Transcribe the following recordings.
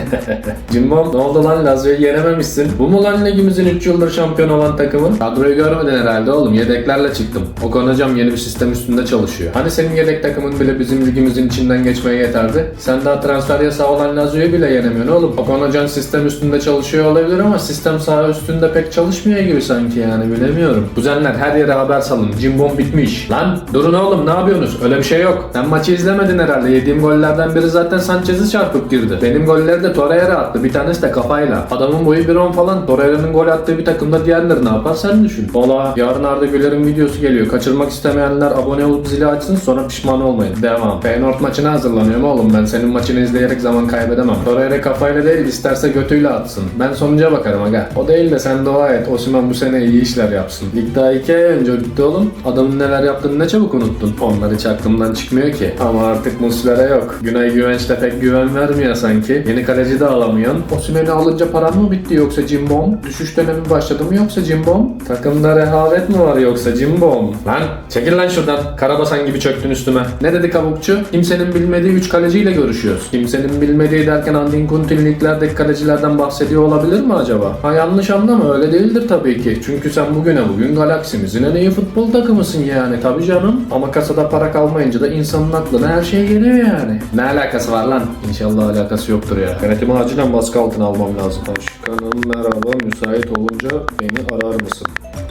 Cimbom ne oldu lan Lazio'yu yenememişsin. Bu mu lan ligimizin 3 yıldır şampiyon olan takımın? Kadroyu görmedin herhalde oğlum. Yedeklerle çıktım. Okan hocam yeni bir sistem üstünde çalışıyor. Hani senin yedek takımın bile bizim ligimizin içinden geçmeye yeterdi. Sen daha transfer yasağı olan Lazio'yu bile yenemiyorsun oğlum. Okan hocan sistem üstünde çalışıyor olabilir ama sistem saha üstünde pek çalışmıyor gibi sanki yani bilemiyorum. Kuzenler her yere haber salın. Cimbom bitmiş. Lan durun oğlum ne yapıyorsunuz? Öyle bir şey yok. Sen maçı izlemedin herhalde. Yediğim gollerden biri zaten Sanchez'i çarpıp girdi. Benim de Torreira attı. Bir tanesi de kafayla. Adamın boyu 1.10 falan. Torreira'nın gol attığı bir takımda diğerleri ne yapar sen düşün. Valla yarın Arda Güler'in videosu geliyor. Kaçırmak istemeyenler abone olup zili açsın sonra pişman olmayın. Devam. Feyenoord maçına hazırlanıyorum oğlum. Ben senin maçını izleyerek zaman kaybedemem. Torreira kafayla değil isterse götüyle atsın. Ben sonuca bakarım aga. O değil de sen dua et. Osman bu sene iyi işler yapsın. Lig daha iki ay önce bitti oğlum. Adamın neler yaptığını ne çabuk unuttun. Onlar hiç aklımdan çıkmıyor ki. Ama artık Muslera yok. Günay Güvenç de pek güven vermiyor sanki. Yeni kaleci de alamıyorsun. Osimhen'i alınca paran mı bitti yoksa Cimbom? Düşüş dönemi başladı mı yoksa Cimbom? Takımda rehavet mi var yoksa Cimbom? Lan çekil lan şuradan. Karabasan gibi çöktün üstüme. Ne dedi kabukçu? Kimsenin bilmediği 3 kaleciyle görüşüyoruz. Kimsenin bilmediği derken Andin Kuntin liglerdeki kalecilerden bahsediyor olabilir mi acaba? Ha yanlış anlama öyle değildir tabii ki. Çünkü sen bugüne bugün galaksimizin en iyi futbol takımısın yani tabii canım. Ama kasada para kalmayınca da insanın aklına her şey geliyor yani. Ne alakası var lan? İnşallah alakası yoktur ya. Yönetimi acilen baskı altına almam lazım. Başkanım merhaba müsait olunca beni arar mısın?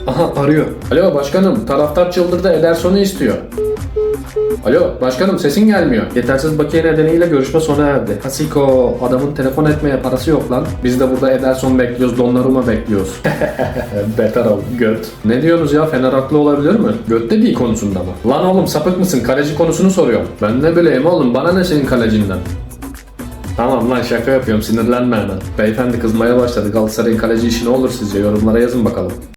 Aha arıyor. Alo başkanım taraftar çıldırdı Ederson'u istiyor. Alo başkanım sesin gelmiyor. Yetersiz bakiye nedeniyle görüşme sona erdi. Hasiko adamın telefon etmeye parası yok lan. Biz de burada Ederson bekliyoruz Donnarumma bekliyoruz. Beter ol göt. Ne diyorsunuz ya Fener haklı olabilir mi? Göt de değil konusunda mı? Lan oğlum sapık mısın? Kaleci konusunu soruyorum. Ben ne bileyim oğlum bana ne senin kalecinden? Tamam lan şaka yapıyorum sinirlenme hemen. Beyefendi kızmaya başladı. Galatasaray'ın kaleci işi ne olur sizce? Yorumlara yazın bakalım.